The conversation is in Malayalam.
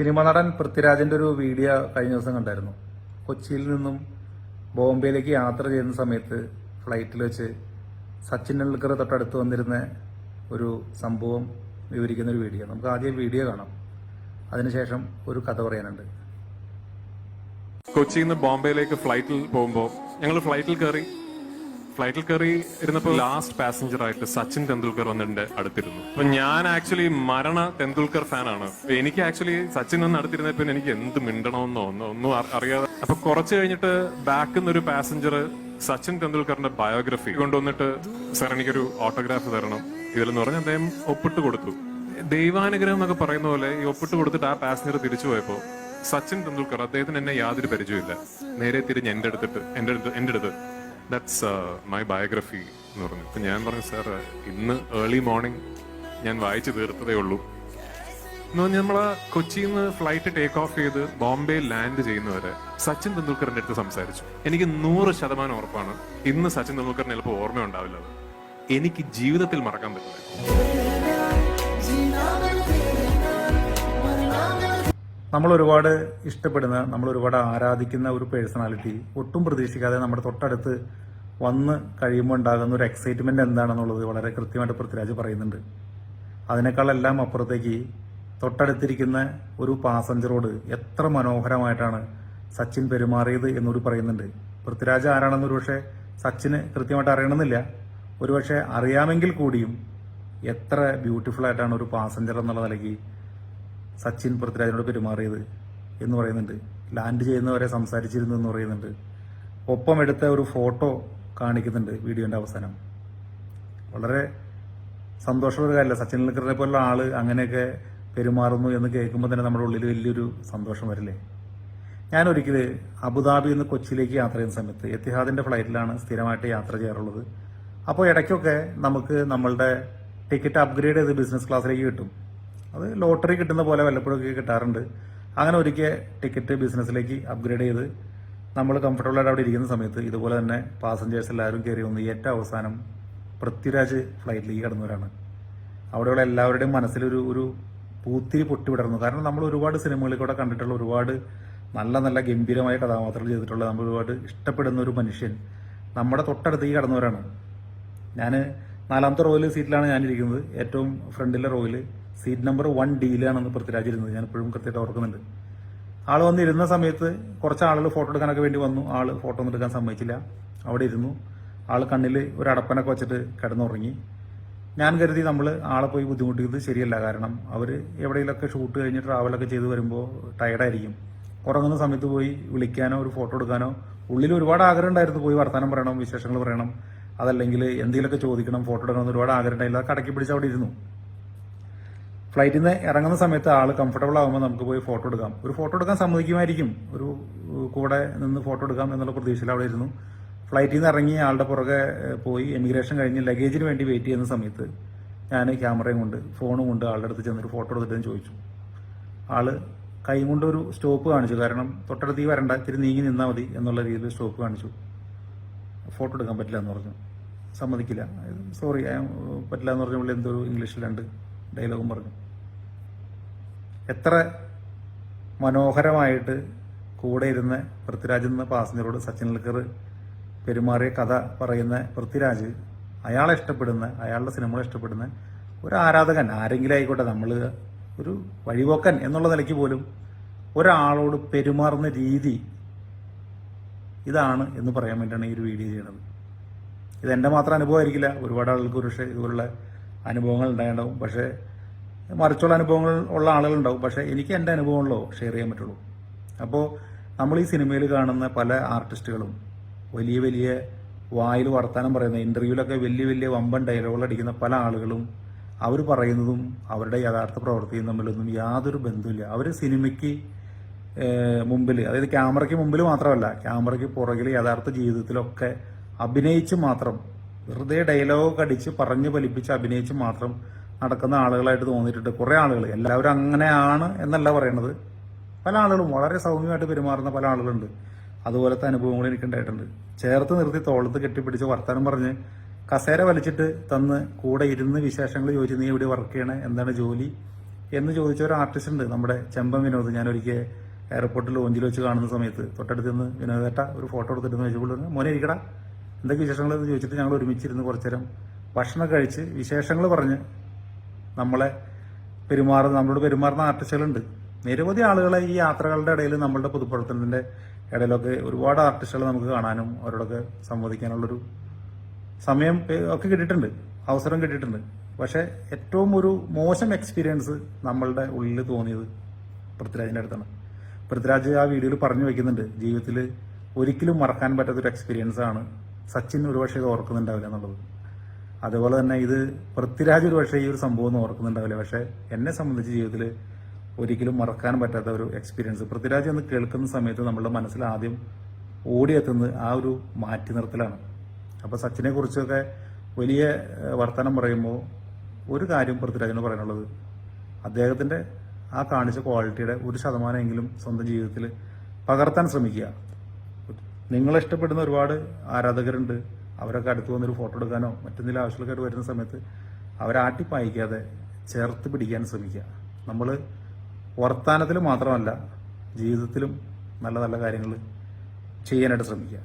സിനിമ നടൻ പൃഥ്വിരാജിന്റെ ഒരു വീഡിയോ കഴിഞ്ഞ ദിവസം കണ്ടായിരുന്നു. കൊച്ചിയിൽ നിന്നും ബോംബെയിലേക്ക് യാത്ര ചെയ്യുന്ന സമയത്ത് ഫ്ലൈറ്റിൽ വെച്ച് സച്ചിൻ ടെണ്ടുൽക്കർ തൊട്ടടുത്ത് വന്നിരുന്ന ഒരു സംഭവം വിവരിക്കുന്ന ഒരു വീഡിയോ. നമുക്ക് ആദ്യം വീഡിയോ കാണാം. അതിനുശേഷം ഒരു കഥ പറയാനുണ്ട്. കൊച്ചിയിൽ നിന്ന് ബോംബെയിലേക്ക് ഫ്ലൈറ്റിൽ പോകുമ്പോൾ ഞങ്ങൾ ഫ്ലൈറ്റിൽ കയറി ഫ്ലൈറ്റിൽ കയറി ഇരുന്നപ്പോൾ ലാസ്റ്റ് പാസഞ്ചർ ആയിട്ട് സച്ചിൻ തെണ്ടുൽക്കർ വന്നിട്ട് അടുത്തിരുന്നു. അപ്പൊ ഞാൻ ആക്ച്വലി മരണ തെണ്ടുൽക്കർ ഫാനാണ് എനിക്ക് ആക്ച്വലി സച്ചിൻ വന്ന് പിന്നെ എനിക്ക് എന്ത് മിണ്ടണമെന്നോ ഒന്നോ ഒന്നും അറി- അറിയാതെ. അപ്പൊ കുറച്ച് കഴിഞ്ഞിട്ട് ബാക്കിൽ ഒരു പാസഞ്ചർ സച്ചിൻ തെണ്ടുൽക്കറിന്റെ ബയോഗ്രഫി കൊണ്ടുവന്നിട്ട് സാർ എനിക്കൊരു ഓട്ടോഗ്രാഫ് തരണം. ഇതിലെന്ന് പറഞ്ഞ് അദ്ദേഹം ഒപ്പിട്ട് കൊടുത്തു. ദൈവാനുഗ്രഹം എന്നൊക്കെ പറയുന്ന പോലെ ഈ ഒപ്പിട്ട് കൊടുത്തിട്ട് ആ പാസഞ്ചർ തിരിച്ചു പോയപ്പോ സച്ചിൻ തെണ്ടുൽക്കർ അദ്ദേഹത്തിന് എന്നെ യാതൊരു പരിചയമില്ല നേരെ തിരിഞ്ഞ് എന്റെ അടുത്തിട്ട് എന്റെ അടുത്ത് എന്റെ അടുത്ത് ദാറ്റ്സ് മൈ ബയോഗ്രഫി എന്ന് പറഞ്ഞു. ഇപ്പം ഞാൻ പറഞ്ഞു സാർ ഇന്ന് ഏർലി മോർണിംഗ് ഞാൻ വായിച്ചു തീർത്തതേ ഉള്ളൂ. എന്ന് പറഞ്ഞാൽ നമ്മൾ കൊച്ചിയിൽ നിന്ന് ഫ്ലൈറ്റ് ടേക്ക് ഓഫ് ചെയ്ത് ബോംബെ ലാൻഡ് ചെയ്യുന്നവരെ സച്ചിൻ തെണ്ടുൽക്കറിന്റെ അടുത്ത് സംസാരിച്ചു. എനിക്ക് നൂറ് ശതമാനം ഉറപ്പാണ് ഇന്ന് സച്ചിൻ തെണ്ടുൽക്കറിന് ചിലപ്പോൾ ഓർമ്മ ഉണ്ടാവില്ല. എനിക്ക് ജീവിതത്തിൽ മറക്കാൻ പറ്റില്ല. നമ്മൾ ഒരുപാട് ഇഷ്ടപ്പെടുന്ന നമ്മൾ ഒരുപാട് ആരാധിക്കുന്ന ഒരു പേഴ്സണാലിറ്റി ഒട്ടും പ്രതീക്ഷിക്കാതെ നമ്മുടെ തൊട്ടടുത്ത് വന്ന് കഴിയുമ്പോൾ ഉണ്ടാകുന്ന ഒരു എക്സൈറ്റ്മെന്റ് എന്താണെന്നുള്ളത് വളരെ കൃത്യമായിട്ട് പൃഥ്വിരാജ് പറയുന്നുണ്ട്. അതിനേക്കാളെല്ലാം അപ്പുറത്തേക്ക് തൊട്ടടുത്തിരിക്കുന്ന ഒരു പാസഞ്ചറോട് എത്ര മനോഹരമായിട്ടാണ് സച്ചിൻ പെരുമാറിയത് എന്നൂടി പറയുന്നുണ്ട്. പൃഥ്വിരാജ് ആരാണെന്ന് ഒരുപക്ഷെ സച്ചിന് കൃത്യമായിട്ട് അറിയണമെന്നില്ല. ഒരുപക്ഷെ അറിയാമെങ്കിൽ കൂടിയും എത്ര ബ്യൂട്ടിഫുൾ ആയിട്ടാണ് ഒരു പാസഞ്ചർ എന്നുള്ള നിലയ്ക്ക് സച്ചിൻ പൃഥ്വിരാജിനോട് പെരുമാറിയത് എന്ന് പറയുന്നുണ്ട്. ലാൻഡ് ചെയ്യുന്നവരെ സംസാരിച്ചിരുന്നു എന്ന് പറയുന്നുണ്ട്. ഒപ്പം എടുത്ത ഒരു ഫോട്ടോ കാണിക്കുന്നുണ്ട് വീഡിയോന്റെ അവസാനം. വളരെ സന്തോഷമുള്ള കാര്യമല്ല. സച്ചിൻ ടെണ്ടുൽക്കറിനെ പോലുള്ള ആൾ അങ്ങനെയൊക്കെ പെരുമാറുന്നു എന്ന് കേൾക്കുമ്പോൾ തന്നെ നമ്മുടെ ഉള്ളിൽ വലിയൊരു സന്തോഷം വരില്ലേ? ഞാൻ ഒരിക്കൽ അബുദാബിയിൽ നിന്ന് കൊച്ചിയിലേക്ക് യാത്ര ചെയ്യുന്ന സമയത്ത് എത്തിഹാദിന്റെ ഫ്ലൈറ്റിലാണ് സ്ഥിരമായിട്ട് യാത്ര ചെയ്യാറുള്ളത്. അപ്പോൾ ഇടയ്ക്കൊക്കെ നമുക്ക് നമ്മളുടെ ടിക്കറ്റ് അപ്ഗ്രേഡ് ചെയ്ത് ബിസിനസ് ക്ലാസ്സിലേക്ക് കിട്ടും. അത് ലോട്ടറി കിട്ടുന്ന പോലെ വല്ലപ്പോഴും ഒക്കെ കിട്ടാറുണ്ട്. അങ്ങനെ ഒരിക്കൽ ടിക്കറ്റ് ബിസിനസ്സിലേക്ക് അപ്ഗ്രേഡ് ചെയ്ത് നമ്മൾ കംഫർട്ടബിൾ ആയിട്ട് അവിടെ ഇരിക്കുന്ന സമയത്ത് ഇതുപോലെ തന്നെ പാസഞ്ചേഴ്സ് എല്ലാവരും കയറി വന്ന് ഏറ്റവും അവസാനം പൃഥ്വിരാജ് ഫ്ലൈറ്റിലേക്ക് കടന്നവരാണ്. അവിടെയുള്ള എല്ലാവരുടെയും മനസ്സിലൊരു ഒരു പൂത്തിരി പൊട്ടിവിടർന്നു. കാരണം നമ്മൾ ഒരുപാട് സിനിമകളിൽ കൂടെ കണ്ടിട്ടുള്ള ഒരുപാട് നല്ല നല്ല ഗംഭീരമായ കഥാപാത്രങ്ങൾ ചെയ്തിട്ടുള്ള നമ്മൾ ഒരുപാട് ഇഷ്ടപ്പെടുന്ന ഒരു മനുഷ്യൻ നമ്മുടെ തൊട്ടടുത്തേക്ക് കടന്നവരാണ്. ഞാൻ നാലാമത്തെ റോയിൽ സീറ്റിലാണ് ഞാനിരിക്കുന്നത് ഏറ്റവും ഫ്രണ്ടിലെ റോയിൽ സീറ്റ് നമ്പർ വൺ ഡിയിലാണെന്ന് പൃഥ്വിരാജ് ഇരുന്നത് ഞാൻ ഇപ്പോഴും കൃത്യമായിട്ട് ഓർക്കുന്നുണ്ട്. ആൾ വന്നിരുന്ന സമയത്ത് കുറച്ച് ആളുകൾ ഫോട്ടോ എടുക്കാനൊക്കെ വേണ്ടി വന്നു. ആൾ ഫോട്ടോ ഒന്നും എടുക്കാൻ സമ്മതിച്ചില്ല. അവിടെ ഇരുന്നു. ആൾ കണ്ണിൽ ഒരു അടപ്പനൊക്കെ വെച്ചിട്ട് കിടന്നുറങ്ങി. ഞാൻ കരുതി നമ്മൾ ആളെ പോയി ബുദ്ധിമുട്ടിയത് ശരിയല്ല. കാരണം അവർ എവിടെയെങ്കിലൊക്കെ ഷൂട്ട് കഴിഞ്ഞ് ട്രാവലൊക്കെ ചെയ്ത് വരുമ്പോൾ ടയർഡായിരിക്കും ഉറങ്ങുന്ന സമയത്ത് പോയി വിളിക്കാനോ ഒരു ഫോട്ടോ എടുക്കാനോ ഉള്ളിൽ ഒരുപാട് ആഗ്രഹം ഉണ്ടായിരുന്നു. പോയി വർത്തമാനം പറയണം വിശേഷങ്ങൾ പറയണം. അതല്ലെങ്കിൽ എന്തെങ്കിലുമൊക്കെ ചോദിക്കണം ഫോട്ടോ എടുക്കണം ഒരുപാട് ആഗ്രഹം ഉണ്ടായില്ല കടക്കി പിടിച്ച് അവിടെ ഇരുന്നു. ഫ്ലൈറ്റിൽ നിന്ന് ഇറങ്ങുന്ന സമയത്ത് ആൾ കംഫർട്ടബിൾ ആകുമ്പോൾ നമുക്ക് പോയി ഫോട്ടോ എടുക്കാം. ഒരു ഫോട്ടോ എടുക്കാൻ സമ്മതിക്കുമായിരിക്കും. ഒരു കൂടെ നിന്ന് ഫോട്ടോ എടുക്കാം എന്നുള്ള പ്രതീക്ഷയിൽ അവിടെ ഇരുന്നു. ഫ്ലൈറ്റിൽ നിന്ന് ഇറങ്ങി ആളുടെ പുറകെ പോയി. എമിഗ്രേഷൻ കഴിഞ്ഞ് ലഗേജിന് വേണ്ടി വെയിറ്റ് ചെയ്യുന്ന സമയത്ത് ഞാൻ ക്യാമറയും കൊണ്ട് ഫോണും കൊണ്ട് ആളുടെ അടുത്ത് ചെന്നൊരു ഫോട്ടോ എടുത്തിട്ട് ഞാൻ ചോദിച്ചു. ആൾ കൈ കൊണ്ട് ഒരു സ്റ്റോപ്പ് കാണിച്ചു. കാരണം തൊട്ടടുത്ത് ഈ വരണ്ട ഇത്തിരി നീങ്ങി നിന്നാൽ മതി എന്നുള്ള രീതിയിൽ സ്റ്റോപ്പ് കാണിച്ചു. ഫോട്ടോ എടുക്കാൻ പറ്റില്ല എന്ന് പറഞ്ഞു. സമ്മതിക്കില്ല. സോറി പറ്റില്ല എന്ന് പറഞ്ഞ പുള്ളി എന്തോ ഇംഗ്ലീഷിലുണ്ട് ഡയലോഗും പറഞ്ഞു. എത്ര മനോഹരമായിട്ട് കൂടെ ഇരുന്ന് പൃഥ്വിരാജ് എന്ന പാസഞ്ചറോട് സച്ചിൻ ടെണ്ടുൽക്കർ പെരുമാറിയ കഥ പറയുന്ന പൃഥ്വിരാജ് അയാളെ ഇഷ്ടപ്പെടുന്ന അയാളുടെ സിനിമകളെ ഇഷ്ടപ്പെടുന്ന ഒരു ആരാധകൻ. ആരെങ്കിലും ആയിക്കോട്ടെ നമ്മൾ ഒരു വഴിപോക്കൻ എന്നുള്ള നിലയ്ക്ക് പോലും ഒരാളോട് പെരുമാറുന്ന രീതി ഇതാണ് എന്ന് പറയാൻ വേണ്ടിയാണ് ഈ ഒരു വീഡിയോ ചെയ്യണത്. ഇത് എന്റെ മാത്രം അനുഭവമായിരിക്കില്ല. ഒരുപാട് ആളുകൾക്ക് ഒരു ഇതുപോലുള്ള അനുഭവങ്ങൾ ഉണ്ടായിട്ടുണ്ടാവും. പക്ഷേ മറിച്ചുള്ള അനുഭവങ്ങൾ ഉള്ള ആളുകളുണ്ടാവും. പക്ഷേ എനിക്ക് എന്റെ അനുഭവങ്ങളോ ഷെയർ ചെയ്യാൻ പറ്റുള്ളൂ. അപ്പോൾ നമ്മൾ ഈ സിനിമയിൽ കാണുന്ന പല ആർട്ടിസ്റ്റുകളും വലിയ വലിയ വായിൽ വർത്താനം പറയുന്ന ഇന്റർവ്യൂവിലൊക്കെ വലിയ വലിയ വമ്പൻ ഡയലോഗുകൾ അടിക്കുന്ന പല ആളുകളും അവർ പറയുന്നതും അവരുടെ യഥാർത്ഥ പ്രവൃത്തിയും തമ്മിലൊന്നും യാതൊരു ബന്ധമില്ല അവർ സിനിമയ്ക്ക് മുമ്പിൽ അതായത് ക്യാമറയ്ക്ക് മുമ്പിൽ മാത്രമല്ല ക്യാമറയ്ക്ക് പുറകിൽ യഥാർത്ഥ ജീവിതത്തിലൊക്കെ അഭിനയിച്ച് മാത്രം വെറുതെ ഡയലോഗ് അടിച്ച് പറഞ്ഞു ഫലിപ്പിച്ച് അഭിനയിച്ച് മാത്രം നടക്കുന്ന ആളുകളായിട്ട് തോന്നിയിട്ടുണ്ട്. കുറേ ആളുകൾ. എല്ലാവരും അങ്ങനെയാണ് എന്നല്ല പറയണത്. പല ആളുകളും വളരെ സൗമ്യമായിട്ട് പെരുമാറുന്ന പല ആളുകളുണ്ട്. അതുപോലത്തെ അനുഭവങ്ങൾ എനിക്കുണ്ടായിട്ടുണ്ട് ചേർത്ത് നിർത്തി തോളത്ത് കെട്ടിപ്പിടിച്ച് വർത്താനം പറഞ്ഞ് കസേര വലിച്ചിട്ട് തന്ന് കൂടെ ഇരുന്ന് വിശേഷങ്ങൾ ചോദിച്ചു നീ എവിടെ വർക്ക് ചെയ്യണേ? എന്താണ് ജോലി? എന്ന് ചോദിച്ച ഒരു ആർട്ടിസ്റ്റ് ഉണ്ട്. നമ്മുടെ ചെമ്പൻ വിനോദ്. ഞാൻ ഒരിക്കൽ എയർപോർട്ടിൽ ലോഞ്ചിൽ വെച്ച് കാണുന്ന സമയത്ത് തൊട്ടടുത്ത് നിന്ന് വിനോദേട്ട ഒരു ഫോട്ടോ എടുത്തിട്ട് ചോദിച്ചപ്പോൾ മോനെ ഇരിക്കടാ. എന്തൊക്കെ വിശേഷങ്ങൾ എന്ന് ചോദിച്ചിട്ട് ഞങ്ങൾ ഒരുമിച്ചിരുന്ന് കുറച്ചു നേരം ഭക്ഷണം കഴിച്ച് വിശേഷങ്ങൾ പറഞ്ഞ് നമ്മളെ പെരുമാറുന്ന നമ്മളോട് പെരുമാറുന്ന ആർട്ടിസ്റ്റുകളുണ്ട് നിരവധി ആളുകളെ ഈ യാത്രകളുടെ ഇടയിൽ നമ്മളുടെ പൊതുപ്രവർത്തനത്തിന്റെ ഇടയിലൊക്കെ ഒരുപാട് ആർട്ടിസ്റ്റുകൾ നമുക്ക് കാണാനും അവരോടൊക്കെ സംവദിക്കാനുള്ളൊരു സമയം ഒക്കെ കിട്ടിയിട്ടുണ്ട്. അവസരം കിട്ടിയിട്ടുണ്ട്. പക്ഷേ ഏറ്റവും ഒരു മോശം എക്സ്പീരിയൻസ് നമ്മളുടെ ഉള്ളിൽ തോന്നിയത് പൃഥ്വിരാജിന്റെ അടുത്താണ്. പൃഥ്വിരാജ് ആ വീഡിയോയിൽ പറഞ്ഞു വെക്കുന്നുണ്ട് ജീവിതത്തിൽ ഒരിക്കലും മറക്കാൻ പറ്റാത്തൊരു എക്സ്പീരിയൻസ് ആണ് സച്ചിൻ ഒരുപക്ഷെ ഇത് ഓർക്കുന്നുണ്ടാവില്ല എന്നുള്ളത്. അതുപോലെ തന്നെ ഇത് പൃഥ്വിരാജ് ഒരുപക്ഷെ ഈ ഒരു സംഭവം ഒന്നും ഓർക്കുന്നുണ്ടാവില്ല. പക്ഷെ എന്നെ സംബന്ധിച്ച് ജീവിതത്തിൽ ഒരിക്കലും മറക്കാൻ പറ്റാത്ത ഒരു എക്സ്പീരിയൻസ് പൃഥ്വിരാജ് എന്ന് കേൾക്കുന്ന സമയത്ത് നമ്മളുടെ മനസ്സിൽ ആദ്യം ഓടിയെത്തുന്നത് ആ ഒരു മാറ്റി നിർത്തലാണ്. അപ്പോൾ സച്ചിനെ കുറിച്ചൊക്കെ വലിയ വർത്തമാനം പറയുമ്പോൾ ഒരു കാര്യം പൃഥ്വിരാജിന് പറയാനുള്ളത്. അദ്ദേഹത്തിന്റെ ആ കാണിച്ച ക്വാളിറ്റിയുടെ ഒരു ശതമാനമെങ്കിലും സ്വന്തം ജീവിതത്തിൽ പകർത്താൻ ശ്രമിക്കുക. നിങ്ങളെ ഇഷ്ടപ്പെടുന്ന ഒരുപാട് ആരാധകരുണ്ട്. അവരൊക്കെ അടുത്ത് വന്നൊരു ഫോട്ടോ എടുക്കാനോ മറ്റെന്തെങ്കിലും ആവശ്യങ്ങളൊക്കെ വരുന്ന സമയത്ത് അവരെ ആട്ടിപ്പായിക്കാതെ ചേർത്ത് പിടിക്കാൻ ശ്രമിക്കുക. നമ്മൾ വർത്താനത്തിൽ മാത്രമല്ല ജീവിതത്തിലും നല്ല നല്ല കാര്യങ്ങൾ ചെയ്യാനായിട്ട് ശ്രമിക്കുക.